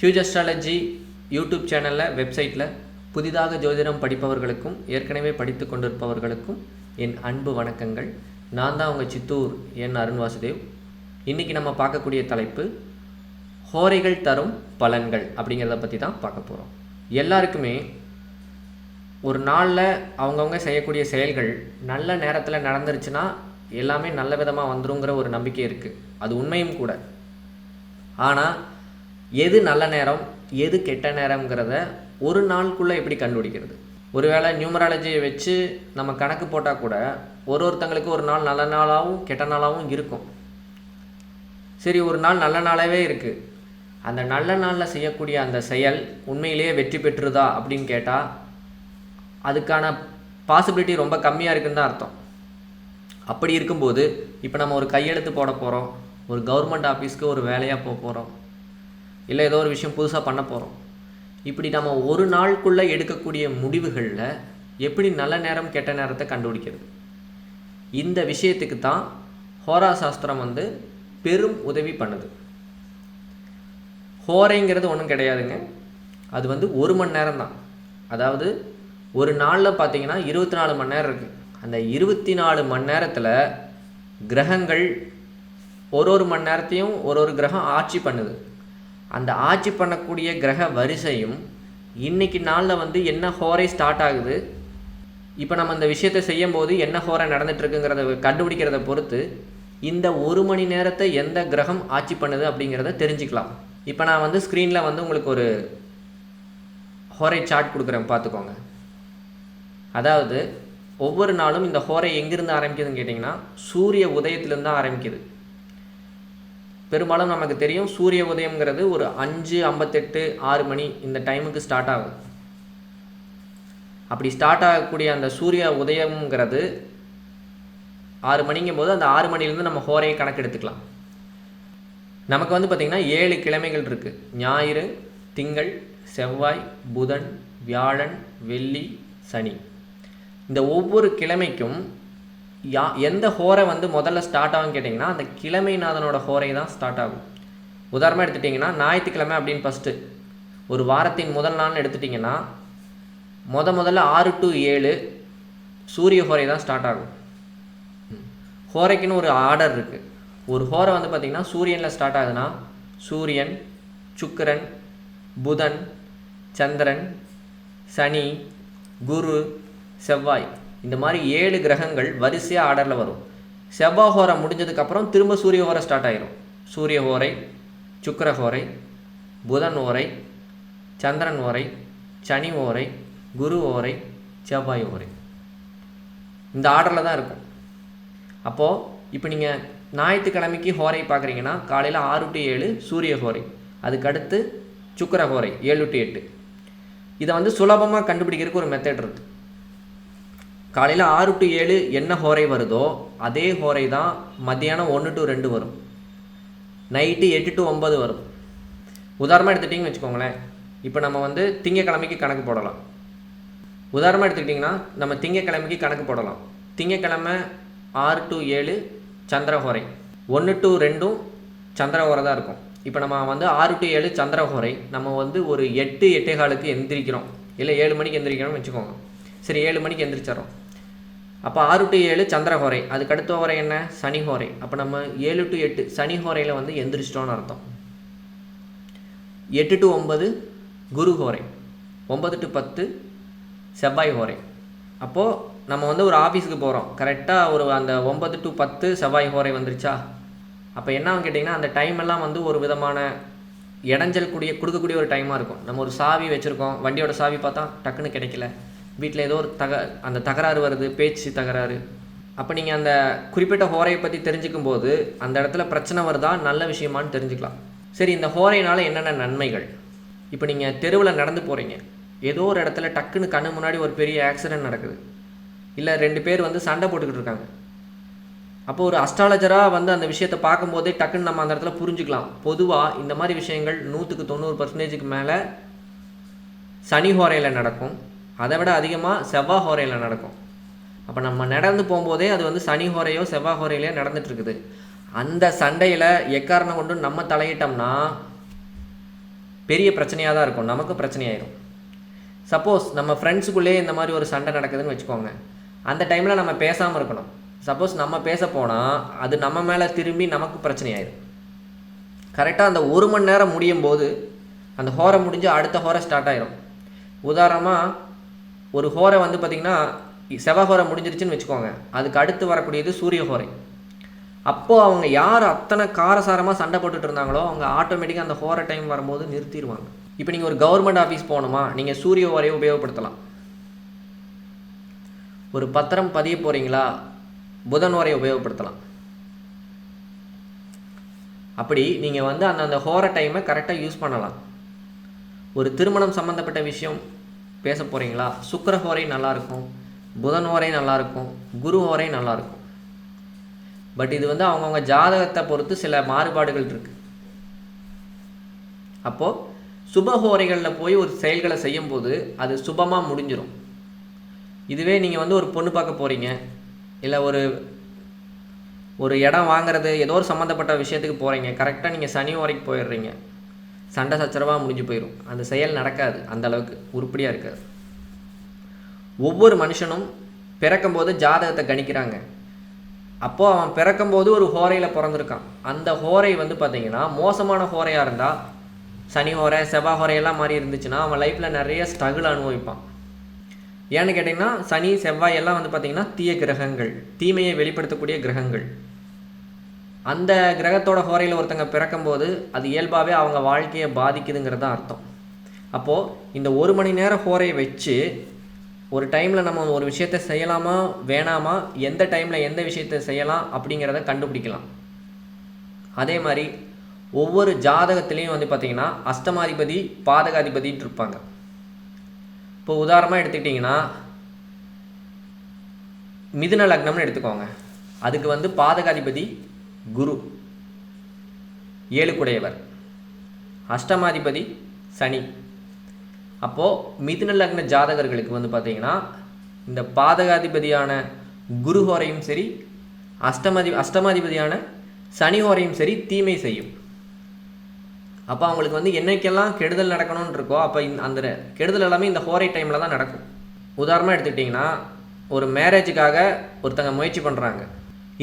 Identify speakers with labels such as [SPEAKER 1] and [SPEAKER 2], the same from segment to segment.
[SPEAKER 1] Huge astrology YouTube சேனலில் வெப்சைட்டில் புதிதாக ஜோதிடம் படிப்பவர்களுக்கும் ஏற்கனவே படித்து கொண்டிருப்பவர்களுக்கும் என் அன்பு வணக்கங்கள். நான் தான் உங்கள் சித்தூர் என் அருண் வாசுதேவ். இன்றைக்கி நம்ம பார்க்கக்கூடிய தலைப்பு ஹோரைகள் தரும் பலன்கள் அப்படிங்கிறத பற்றி தான் பார்க்க போகிறோம் எல்லாருக்குமே ஒரு நாளில் அவங்கவுங்க செய்யக்கூடிய செயல்கள் நல்ல நேரத்தில் நடந்துருச்சுன்னா எல்லாமே நல்ல விதமாக வந்துருங்கிற ஒரு நம்பிக்கை இருக்குது அது உண்மையும் கூட. ஆனால் எது நல்ல நேரம் எது கெட்ட நேரம்ங்கிறத ஒரு நாளுக்குள்ளே எப்படி கண்டுபிடிக்கிறது? ஒருவேளை நியூமராலஜியை வச்சு நம்ம கணக்கு போட்டால் கூட ஒரு ஒருத்தங்களுக்கு ஒரு நாள் நல்ல நாளாகவும் கெட்ட நாளாகவும் இருக்கும். சரி ஒரு நாள் நல்ல நாளாகவே இருக்குது அந்த நல்ல நாளில் செய்யக்கூடிய அந்த செயல் உண்மையிலேயே வெற்றி பெற்றுதா அப்படின்னு கேட்டால் அதுக்கான பாசிபிலிட்டி ரொம்ப கம்மியாக இருக்குன்னு தான் அர்த்தம். அப்படி இருக்கும்போது இப்போ நம்ம ஒரு கையெழுத்து போட போகிறோம் ஒரு கவர்மெண்ட் ஆஃபீஸ்க்கு ஒரு வேலையாக போக போகிறோம் இல்லை ஏதோ ஒரு விஷயம் புதுசாக பண்ண போகிறோம் இப்படி நம்ம ஒரு நாளுக்குள்ளே எடுக்கக்கூடிய முடிவுகளில் எப்படி நல்ல நேரம் கெட்ட நேரத்தை கண்டுபிடிக்கிறது? இந்த விஷயத்துக்கு தான் ஹோரா சாஸ்திரம் வந்து பெரும் உதவி பண்ணுது. ஹோரைங்கிறது ஒன்றும் கிடையாதுங்க. அது வந்து ஒரு மணி நேரம் தான். அதாவது ஒரு நாளில் பார்த்தீங்கன்னா இருபத்தி நாலு மணி நேரம் இருக்குது அந்த இருபத்தி நாலு மணி நேரத்தில் கிரகங்கள் ஒரு ஒரு மணி நேரத்தையும் ஒரு ஒரு கிரகம் ஆட்சி பண்ணுது. அந்த ஆட்சி பண்ணக்கூடிய கிரக வரிசையும் இன்னைக்கு நாளில் வந்து என்ன ஹோரை ஸ்டார்ட் ஆகுது? இப்போ நம்ம இந்த விஷயத்தை செய்யும்போது என்ன ஹோரை நடந்துட்டுருக்குங்கிறத கண்டுபிடிக்கிறத பொறுத்து இந்த ஒரு மணி நேரத்தை எந்த கிரகம் ஆட்சி பண்ணுது அப்படிங்கிறத தெரிஞ்சுக்கலாம். இப்போ நான் வந்து ஸ்க்ரீனில் வந்து உங்களுக்கு ஒரு ஹோரை சார்ட் கொடுக்குறேன் பார்த்துக்கோங்க. அதாவது ஒவ்வொரு நாளும் இந்த ஹோரை எங்கேருந்து ஆரம்பிக்குதுன்னு கேட்டிங்கன்னா சூரிய உதயத்துலேருந்து தான் ஆரம்பிக்குது. பெரும்பாலும் நமக்கு தெரியும் சூரிய உதயம்ங்கிறது ஒரு அஞ்சு ஐம்பத்தெட்டு ஆறு மணி இந்த டைமுக்கு ஸ்டார்ட் ஆகும். அப்படி ஸ்டார்ட் ஆகக்கூடிய அந்த சூரிய உதயம்ங்கிறது ஆறு மணிங்கும் போது அந்த ஆறு மணிலேருந்து நம்ம ஹோரையை கணக்கெடுத்துக்கலாம். நமக்கு வந்து பார்த்திங்கன்னா ஏழு கிழமைகள் இருக்குது ஞாயிறு திங்கள் செவ்வாய் புதன் வியாழன் வெள்ளி சனி. இந்த ஒவ்வொரு கிழமைக்கும் யா எந்த ஹோரை வந்து முதல்ல ஸ்டார்ட் ஆகும்னு கேட்டிங்கன்னா அந்த கிழமைநாதனோட ஹோரை தான் ஸ்டார்ட் ஆகும். உதாரணமாக எடுத்துட்டிங்கன்னா ஞாயிற்றுக்கிழமை அப்படின்னு ஃபஸ்ட்டு ஒரு வாரத்தின் முதல் நாள்னு எடுத்துட்டிங்கன்னா முத முதல்ல ஆறு டு ஏழு சூரிய ஹோரை தான் ஸ்டார்ட் ஆகும். ஹோரைக்குன்னு ஒரு ஆர்டர் இருக்குது ஒரு ஹோரை வந்து பார்த்திங்கன்னா சூரியனில் ஸ்டார்ட் ஆகுதுன்னா சூரியன் சுக்கரன் புதன் சந்திரன் சனி குரு செவ்வாய். இந்த மாதிரி ஏழு கிரகங்கள் வரிசையாக ஆர்டரில் வரும். செவ்வாய் ஹோரை முடிஞ்சதுக்கப்புறம் திரும்ப சூரிய ஹோரை ஸ்டார்ட் ஆகிரும் சூரிய ஹோரை சுக்கர ஹோரை புதன் ஓரை சந்திரன் ஓரை சனி ஓரை குரு ஓரை செவ்வாய் ஓரை இந்த ஆர்டரில் தான் இருக்கும். அப்போது இப்போ நீங்கள் ஞாயிற்றுக்கிழமைக்கு ஹோரை பார்க்குறீங்கன்னா காலையில் ஆறு டு ஏழு சூரிய ஹோரை அதுக்கடுத்து சுக்கர ஹோரை ஏழு டு எட்டு. இதை வந்து சுலபமாக கண்டுபிடிக்கிறதுக்கு ஒரு மெத்தட் இருக்குது காலையில் ஆறு டு ஏழு என்ன ஹோரை வருதோ அதே ஹோரை தான் மத்தியானம் ஒன்று டு ரெண்டு வரும். நைட்டு எட்டு டு ஒம்பது வரும். உதாரணமாக எடுத்துகிட்டிங்கன்னு வச்சுக்கோங்களேன். இப்போ நம்ம வந்து திங்கக்கிழமைக்கு கணக்கு போடலாம். உதாரணமாக எடுத்துக்கிட்டிங்கன்னா நம்ம திங்கக்கிழமைக்கு கணக்கு போடலாம். திங்கக்கிழமை ஆறு டு ஏழு சந்திரஹோரை ஒன்று டு ரெண்டும் சந்திரஹோரை தான் இருக்கும். இப்போ நம்ம வந்து ஆறு டு ஏழு சந்திரஹோரை நம்ம வந்து ஒரு எட்டு எட்டே காலுக்கு எந்திரிக்கிறோம். இல்லை ஏழு மணிக்கு எந்திரிக்கிறோம்னு வச்சுக்கோங்க. சரி ஏழு மணிக்கு எந்திரிச்சிடறோம். அப்போ ஆறு டு ஏழு சந்திரஹோரை அதுக்கு அடுத்த ஹோரை என்ன? சனி ஹோரை. அப்போ நம்ம ஏழு டு எட்டு சனி ஹோரையில் வந்து எந்திரிச்சிட்டோன்னு அர்த்தம். எட்டு டு ஒம்பது குரு ஹோரை. ஒம்பது டு பத்து செவ்வாய் ஹோரை. அப்போது நம்ம வந்து ஒரு ஆஃபீஸுக்கு போகிறோம் கரெக்டாக ஒரு அந்த ஒம்பது டு பத்து செவ்வாய் ஹோரை வந்துருச்சா? அப்போ என்ன கேட்டிங்கன்னா அந்த டைம் எல்லாம் வந்து ஒரு விதமான இடைஞ்சல் கூடிய கொடுக்கக்கூடிய ஒரு டைமாக இருக்கும். நம்ம ஒரு சாவி வச்சுருக்கோம். வண்டியோட சாவி பார்த்தா டக்குன்னு கிடைக்கல. வீட்டில் ஏதோ ஒரு தக அந்த தகராறு வருது பேச்சு தகராறு. அப்போ நீங்கள் அந்த குறிப்பிட்ட ஹோரையை பற்றி தெரிஞ்சுக்கும் போது அந்த இடத்துல பிரச்சனை வருதா நல்ல விஷயமான்னு தெரிஞ்சுக்கலாம். சரி இந்த ஹோரையினால் என்னென்ன நன்மைகள்? இப்போ நீங்கள் தெருவில் நடந்து போகிறீங்க ஏதோ ஒரு இடத்துல டக்குன்னு கண்ணு முன்னாடி ஒரு பெரிய ஆக்சிடென்ட் நடக்குது. இல்லை ரெண்டு பேர் வந்து சண்டை போட்டுக்கிட்டு இருக்காங்க. அப்போ ஒரு அஸ்ட்ராலஜராக வந்து அந்த விஷயத்தை பார்க்கும்போதே டக்குன்னு நம்ம அந்த இடத்துல புரிஞ்சுக்கலாம். பொதுவாக இந்த மாதிரி விஷயங்கள் நூற்றுக்கு தொண்ணூறு பர்சன்டேஜுக்கு மேலே சனி ஹோரையில் நடக்கும். அதை விட அதிகமாக செவ்வாய் ஹோரையில் நடக்கும். அப்போ நம்ம நடந்து போகும்போதே அது வந்து சனி ஹோரையோ செவ்வாய் ஹோரையிலையோ நடந்துட்டுருக்குது அந்த சண்டையில் எக்காரணம் கொண்டு நம்ம தலையிட்டோம்னா பெரிய பிரச்சனையாக தான் இருக்கும். நமக்கு பிரச்சனையாயிரும். சப்போஸ் நம்ம ஃப்ரெண்ட்ஸுக்குள்ளேயே இந்த மாதிரி ஒரு சண்டை நடக்குதுன்னு வச்சுக்கோங்க. அந்த டைமில் நம்ம பேசாமல் இருக்கணும். சப்போஸ் நம்ம பேச போனால் அது நம்ம மேலே திரும்பி நமக்கு பிரச்சனையாயிரும். கரெக்டாக அந்த ஒரு மணி நேரம் முடியும் போது அந்த ஹோரை முடிஞ்சு அடுத்த ஹோரை ஸ்டார்ட் ஆயிரும். உதாரணமாக ஒரு ஹோரை வந்து பார்த்திங்கன்னா செவ்வாய் ஹோரை முடிஞ்சிருச்சுன்னு வச்சுக்கோங்க. அதுக்கு அடுத்து வரக்கூடியது சூரிய ஹோரை. அப்போது அவங்க யார் அத்தனை காரசாரமாக சண்டை போட்டுட்டு இருந்தாங்களோ அவங்க ஆட்டோமேட்டிக்காக அந்த ஹோரை டைம் வரும்போது நிறுத்திடுவாங்க. இப்போ நீங்கள் ஒரு கவர்மெண்ட் ஆஃபீஸ் போகணுமா நீங்கள் சூரிய ஹோரையை உபயோகப்படுத்தலாம். ஒரு பத்திரம் பதிய போகிறீங்களா புதன் வரை உபயோகப்படுத்தலாம். அப்படி நீங்கள் வந்து அந்த அந்த ஹோர டைமை கரெக்டாக யூஸ் பண்ணலாம். ஒரு திருமணம் சம்மந்தப்பட்ட விஷயம் பேச போகிறீங்களா சுக்கர ஹோரை நல்லாயிருக்கும். புதன் ஹோரை நல்லாயிருக்கும். குரு ஹோரை நல்லாயிருக்கும். பட் இது வந்து அவங்கவுங்க ஜாதகத்தை பொறுத்து சில மாறுபாடுகள் இருக்குது அப்போது சுபஹோரைகளில் போய் ஒரு செயல்களை செய்யும்போது அது சுபமாக முடிஞ்சிடும் இதுவே நீங்கள் வந்து ஒரு பொண்ணு பார்க்க போகிறீங்க இல்லை ஒரு ஒரு இடம் வாங்குறது ஏதோ ஒரு சம்மந்தப்பட்ட விஷயத்துக்கு போகிறீங்க கரெக்டாக நீங்கள் சனி வரைக்கும் போயிடுறீங்க. சண்டை சச்சரவாக முடிஞ்சு போயிடும் அந்த செயல் நடக்காது. அந்த அளவுக்கு உருப்படியாக இருக்காது. ஒவ்வொரு மனுஷனும் பிறக்கும்போது ஜாதகத்தை கணிக்கிறாங்க. அப்போது அவன் பிறக்கும்போது ஒரு ஹோரையில் பிறந்திருக்கான். அந்த ஹோரை வந்து பார்த்திங்கன்னா மோசமான ஹோரையாக இருந்தால் சனி ஹோரை செவ்வாய் ஹோரையெல்லாம் மாதிரி இருந்துச்சுன்னா அவன் லைஃப்பில் நிறைய ஸ்ட்ரகிள் அனுபவிப்பான். ஏன்னு கேட்டிங்கன்னா சனி செவ்வாய் எல்லாம் வந்து பார்த்திங்கன்னா தீய கிரகங்கள் தீமையை வெளிப்படுத்தக்கூடிய கிரகங்கள். அந்த கிரகத்தோட ஹோரையில் ஒருத்தங்க பிறக்கும்போது அது இயல்பாகவே அவங்க வாழ்க்கையை பாதிக்குதுங்கிறது தான் அர்த்தம். அப்போது இந்த ஒரு மணி நேரம் ஹோரையை வச்சு ஒரு டைமில் நம்ம ஒரு விஷயத்தை செய்யலாமா வேணாமா எந்த டைமில் எந்த விஷயத்தை செய்யலாம் அப்படிங்கிறத கண்டுபிடிக்கலாம். அதே மாதிரி ஒவ்வொரு ஜாதகத்துலேயும் வந்து பார்த்திங்கன்னா அஷ்டமாதிபதி பாதகாதிபதின்னு இருப்பாங்க. இப்போ உதாரணமாக எடுத்துக்கிட்டிங்கன்னா மிதுன லக்னம்னு எடுத்துக்கோங்க. அதுக்கு வந்து பாதகாதிபதி குரு. ஏழுக்குடையவர். அஷ்டமாதிபதி சனி. அப்போது மிதுன லக்ன ஜாதகர்களுக்கு வந்து பார்த்திங்கன்னா இந்த பாதகாதிபதியான குரு ஹோரையும் சரி அஷ்டமாதி அஷ்டமாதிபதியான சனி ஹோரையும் சரி தீமை செய்யும். அப்போ அவங்களுக்கு வந்து என்னைக்கெல்லாம் கெடுதல் நடக்கணும்னு இருக்கோ அப்போ இந்த அந்த கெடுதல் எல்லாமே இந்த ஹோரை டைமில் தான் நடக்கும். உதாரணமாக எடுத்துக்கிட்டிங்கன்னா ஒரு மேரேஜுக்காக ஒருத்தங்க முயற்சி பண்ணுறாங்க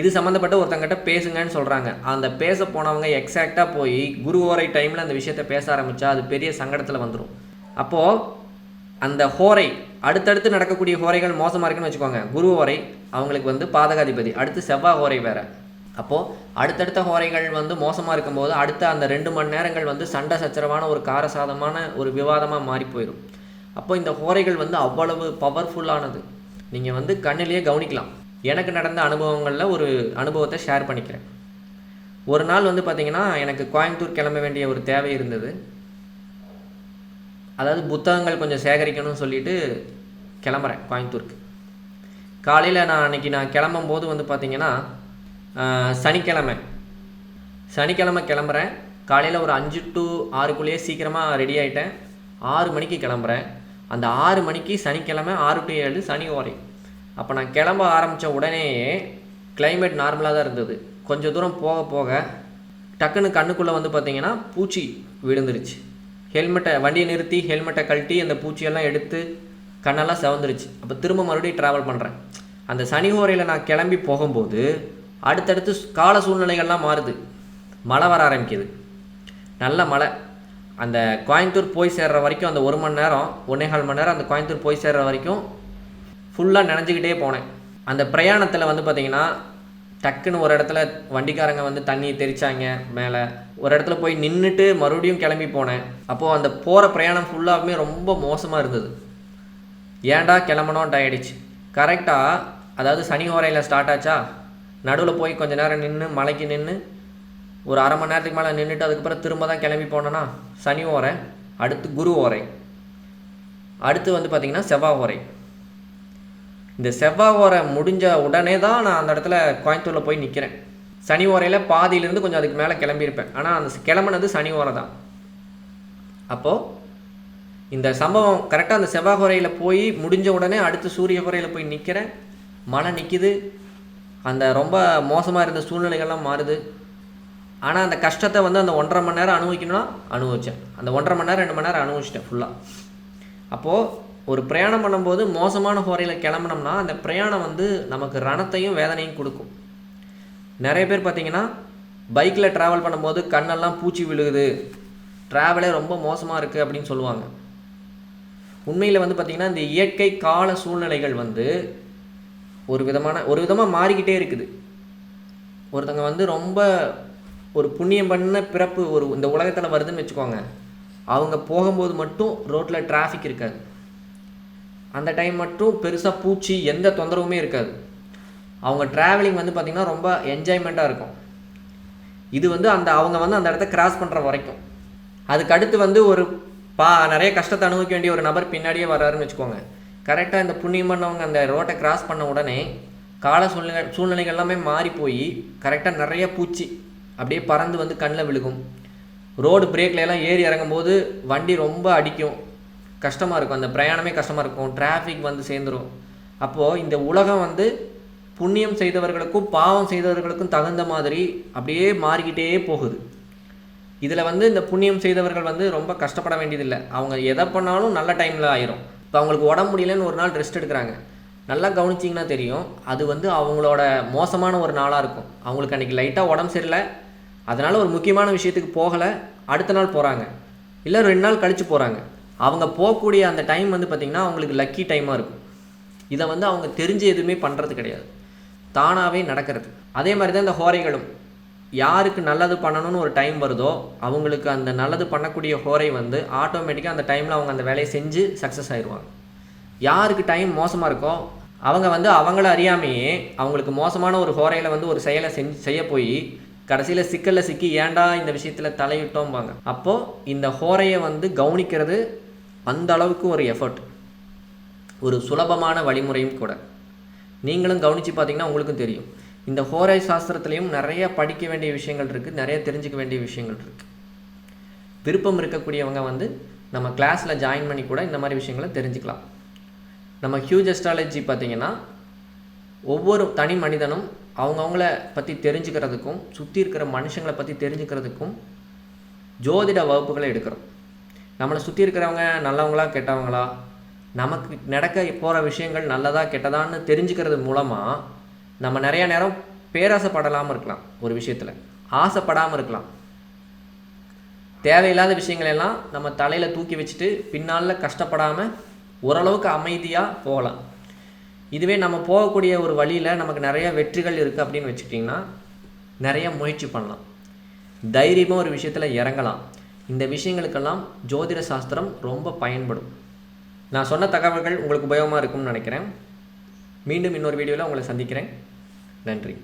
[SPEAKER 1] இது சம்மந்தப்பட்ட ஒருத்தங்கிட்ட பேசுங்கன்னு சொல்கிறாங்க அந்த பேச போனவங்க எக்ஸாக்டாக போய் குரு ஓரை டைமில் அந்த விஷயத்தை பேச ஆரம்பித்தா அது பெரிய சங்கடத்தில் வந்துடும் அப்போது அந்த ஹோரை அடுத்தடுத்து நடக்கக்கூடிய ஹோரைகள் மோசமாக இருக்குன்னு வச்சுக்கோங்க. குரு ஹோரை அவங்களுக்கு வந்து பாதகாதிபதி. அடுத்து செவ்வாய் ஹோரை வேறு. அப்போது அடுத்தடுத்த ஹோரைகள் வந்து மோசமாக இருக்கும்போது அடுத்த அந்த ரெண்டு மணி நேரங்கள் வந்து சண்டை சச்சரவான ஒரு காரசாதமான ஒரு விவாதமாக மாறி போயிடும் அப்போ இந்த ஹோரைகள் வந்து அவ்வளவு பவர்ஃபுல்லானது நீங்கள் வந்து கண்ணிலேயே கவனிக்கலாம். எனக்கு நடந்த அனுபவங்களில் ஒரு அனுபவத்தை ஷேர் பண்ணிக்கிறேன். ஒரு நாள் வந்து பார்த்திங்கன்னா எனக்கு கோயம்புத்தூர் கிளம்ப வேண்டிய ஒரு தேவை இருந்தது. அதாவது புத்தகங்கள் கொஞ்சம் சேகரிக்கணும்னு சொல்லிட்டு கிளம்புறேன் கோயம்புத்தூருக்கு. காலையில் நான் அன்றைக்கி நான் கிளம்பும்போது வந்து பார்த்திங்கன்னா சனிக்கிழமை. சனிக்கிழமை கிளம்புறேன். காலையில் ஒரு அஞ்சு டு ஆறுக்குள்ளேயே சீக்கிரமாக ரெடி ஆகிட்டேன் ஆறு மணிக்கு கிளம்புறேன். அந்த ஆறு மணிக்கு சனிக்கிழமை ஆறு டு ஏழு சனி ஓரை. அப்போ நான் கிளம்ப ஆரம்பித்த உடனேயே கிளைமேட் நார்மலாக தான் இருந்தது. கொஞ்சம் தூரம் போக போக டக்குன்னு கண்ணுக்குள்ளே வந்து பார்த்திங்கன்னா பூச்சி விழுந்துருச்சு. ஹெல்மெட்டை வண்டியை நிறுத்தி ஹெல்மெட்டை கழட்டி அந்த பூச்சியெல்லாம் எடுத்து கண்ணெல்லாம் செவந்துருச்சு. அப்போ திரும்ப மறுபடியும் ட்ராவல் பண்ணுறேன் அந்த சனி ஓரையில் நான் கிளம்பி போகும்போது அடுத்தடுத்து கால சூழ்நிலைகள்லாம் மாறுது. மழை வர ஆரம்பிக்குது. நல்ல மழை. அந்த கோயம்புத்தூர் போய் சேர்ற வரைக்கும் அந்த ஒரு மணி நேரம் ஒன்றே கால் மணி நேரம் அந்த கோயம்புத்தூர் போய் சேர்ற வரைக்கும் ஃபுல்லாக நினச்சிக்கிட்டே போனேன். அந்த பிரயாணத்தில் வந்து பார்த்திங்கன்னா டக்குன்னு ஒரு இடத்துல வண்டிக்காரங்க வந்து தண்ணி தெரிச்சாங்க மேலே. ஒரு இடத்துல போய் நின்றுட்டு மறுபடியும் கிளம்பி போனேன். அப்போது அந்த போகிற பிரயாணம் ஃபுல்லாகவே ரொம்ப மோசமாக இருந்தது. ஏன்டா கிளம்பணும் ஆயிடுச்சு. கரெக்டாக அதாவது சனி ஓரையில் ஸ்டார்ட் ஆச்சா? நடுவில் போய் கொஞ்சம் நேரம் நின்று மலைக்கு நின்று ஒரு அரை மணி நேரத்துக்கு மேலே நின்றுட்டு அதுக்கப்புறம் திரும்ப தான் கிளம்பி போனேன்னா சனி ஓரை அடுத்து குரு ஓரை. அடுத்து வந்து பார்த்திங்கன்னா செவ்வாய் ஓரை. இந்த செவ்வாய் ஓரை முடிஞ்ச உடனே தான் நான் அந்த இடத்துல கோயம்புத்தூரில் போய் நிற்கிறேன் சனி ஓரையில் பாதியிலேருந்து கொஞ்சம் அதுக்கு மேலே கிளம்பியிருப்பேன். ஆனால் அந்த கிளம்புனது சனி ஓரை தான். அப்போது இந்த சம்பவம் கரெக்டாக அந்த செவ்வாய் உரையில் போய் முடிஞ்ச உடனே அடுத்து சூரிய ஓரையில் போய் நிற்கிறேன் மழை நிற்கிது அந்த ரொம்ப மோசமாக இருந்த சூழ்நிலைகள்லாம் மாறுது. ஆனால் அந்த கஷ்டத்தை வந்து அந்த ஒன்றரை மணி நேரம் அனுபவிக்கணும்னா அனுபவிச்சேன். அந்த ஒன்றரை மணி நேரம் ரெண்டு மணி நேரம் அனுபவிச்சிட்டேன் ஃபுல்லாக அப்போது ஒரு பிரயாணம் பண்ணும்போது மோசமான ஹோரையில் கிளம்புனோம்னா அந்த பிரயாணம் வந்து நமக்கு ரணத்தையும் வேதனையும் கொடுக்கும். நிறைய பேர் பார்த்தீங்கன்னா பைக்கில் ட்ராவல் பண்ணும்போது கண்ணெல்லாம் பூச்சி விழுகுது. ட்ராவலே ரொம்ப மோசமாக இருக்குது அப்படின்னு சொல்லுவாங்க. உண்மையில் வந்து பார்த்திங்கன்னா இந்த இயற்கை கால சூழ்நிலைகள் வந்து ஒரு விதமான ஒரு விதமாக மாறிக்கிட்டே இருக்குது. ஒருத்தங்க வந்து ரொம்ப ஒரு புண்ணியம் பண்ண பிறப்பு ஒரு இந்த உலகத்தில் வருதுன்னு வச்சுக்கோங்க. அவங்க போகும்போது மட்டும் ரோட்டில் டிராஃபிக் இருக்காது. அந்த டைம் மட்டும் பெருசாக பூச்சி எந்த தொந்தரவுமே இருக்காது. அவங்க ட்ராவலிங் வந்து பார்த்திங்கன்னா ரொம்ப என்ஜாய்மெண்ட்டாக இருக்கும். இது வந்து அந்த அவங்க வந்து அந்த இடத்த கிராஸ் பண்ணுற வரைக்கும். அதுக்கு அடுத்து வந்து ஒரு பா நிறைய கஷ்டத்தை அனுபவிக்க வேண்டிய ஒரு நபர் பின்னாடியே வர்றாருன்னு வச்சுக்கோங்க. கரெக்டாக இந்த புண்ணியம் பண்ணவங்க அந்த ரோட்டை கிராஸ் பண்ண உடனே கால சூழ்நிலை சூழ்நிலைகள் எல்லாமே மாறி போய் கரெக்டாக நிறைய பூச்சி அப்படியே பறந்து வந்து கண்ணில் விழுகும். ரோடு பிரேக்ல எல்லாம் ஏறி இறங்கும்போது வண்டி ரொம்ப அடிக்கும். கஷ்டமாக இருக்கும். அந்த பிரயாணமே கஷ்டமாக இருக்கும். டிராஃபிக் வந்து சேர்ந்துரும். அப்போது இந்த உலகம் வந்து புண்ணியம் செய்தவர்களுக்கும் பாவம் செய்தவர்களுக்கும் தகுந்த மாதிரி அப்படியே மாறிக்கிட்டே போகுது. இதில் வந்து இந்த புண்ணியம் செய்தவர்கள் வந்து ரொம்ப கஷ்டப்பட வேண்டியதில்லை. அவங்க எதை பண்ணாலும் நல்ல டைமில் ஆயிரும். இப்போ அவங்களுக்கு உடம்பு முடியலன்னு ஒரு நாள் ரெஸ்ட் எடுக்கிறாங்க. நல்லா கவனிச்சிங்கன்னா தெரியும். அது வந்து அவங்களோட மோசமான ஒரு நாளாக இருக்கும். அவங்களுக்கு அன்றைக்கி லைட்டாக உடம்பு சரியில்லை. அதனால் ஒரு முக்கியமான விஷயத்துக்கு போகலை. அடுத்த நாள் போகிறாங்க இல்லை ரெண்டு நாள் கழித்து போகிறாங்க அவங்க போகக்கூடிய அந்த டைம் வந்து பார்த்திங்கன்னா அவங்களுக்கு லக்கி டைமாக இருக்கும். இதை வந்து அவங்க தெரிஞ்சு எதுவுமே பண்ணுறது கிடையாது. தானாகவே நடக்கிறது. அதே மாதிரி தான் இந்த ஹோரைகளும். யாருக்கு நல்லது பண்ணணும்னு ஒரு டைம் வருதோ அவங்களுக்கு அந்த நல்லது பண்ணக்கூடிய ஹோரை வந்து ஆட்டோமேட்டிக்காக அந்த டைமில் அவங்க அந்த வேலையை செஞ்சு சக்ஸஸ் ஆயிடுவாங்க. யாருக்கு டைம் மோசமாக இருக்கோ அவங்க வந்து அவங்கள அறியாமையே அவங்களுக்கு மோசமான ஒரு ஹோரையில் வந்து ஒரு செயலை செஞ்சு செய்ய போய் கடைசியில் சிக்கலில் சிக்கி ஏன்டா இந்த விஷயத்தில் தலையிட்டோம்பாங்க? அப்போது இந்த ஹோரையை வந்து கவனிக்கிறது அந்த அளவுக்கு ஒரு எஃபர்ட் ஒரு சுலபமான வழிமுறையும் கூட. நீங்களும் கவனித்து பார்த்தீங்கன்னா உங்களுக்கும் தெரியும். இந்த ஹோரை சாஸ்திரத்துலேயும் நிறைய படிக்க வேண்டிய விஷயங்கள் இருக்குது நிறைய தெரிஞ்சுக்க வேண்டிய விஷயங்கள் இருக்குது விருப்பம் இருக்கக்கூடியவங்க வந்து நம்ம கிளாஸில் ஜாயின் பண்ணி கூட இந்த மாதிரி விஷயங்களை தெரிஞ்சுக்கலாம். நம்ம ஹியூஜ் அஸ்ட்ராலஜி பார்த்தீங்கன்னா ஒவ்வொரு தனி மனிதனும் அவங்கவுங்கள பற்றி தெரிஞ்சுக்கிறதுக்கும் சுற்றி இருக்கிற மனுஷங்களை பற்றி தெரிஞ்சுக்கிறதுக்கும் ஜோதிட வகுப்புகளை எடுக்கிறோம். நம்மளை சுற்றி இருக்கிறவங்க நல்லவங்களா கெட்டவங்களா நமக்கு நடக்க போகிற விஷயங்கள் நல்லதா கெட்டதான்னு தெரிஞ்சுக்கிறது மூலமாக நம்ம நிறைய நேரம் பேராசைப்படலாமல் இருக்கலாம் ஒரு விஷயத்தில். ஆசைப்படாமல் இருக்கலாம். தேவையில்லாத விஷயங்களெல்லாம் நம்ம தலையில் தூக்கி வச்சுட்டு பின்னால் கஷ்டப்படாமல் ஓரளவுக்கு அமைதியாக போகலாம். இதுவே நம்ம போகக்கூடிய ஒரு வழியில் நமக்கு நிறைய வெற்றிகள் இருக்குது அப்படின்னு வச்சுக்கிட்டிங்கன்னா நிறைய முயற்சி பண்ணலாம். தைரியமாக ஒரு விஷயத்தில் இறங்கலாம். இந்த விஷயங்களுக்கெல்லாம் ஜோதிட சாஸ்திரம் ரொம்ப பயன்படும். நான் சொன்ன தகவல்கள் உங்களுக்கு உபயோகமாக இருக்கும்னு நினைக்கிறேன். மீண்டும் இன்னொரு வீடியோவில் உங்களை சந்திக்கிறேன். நன்றி.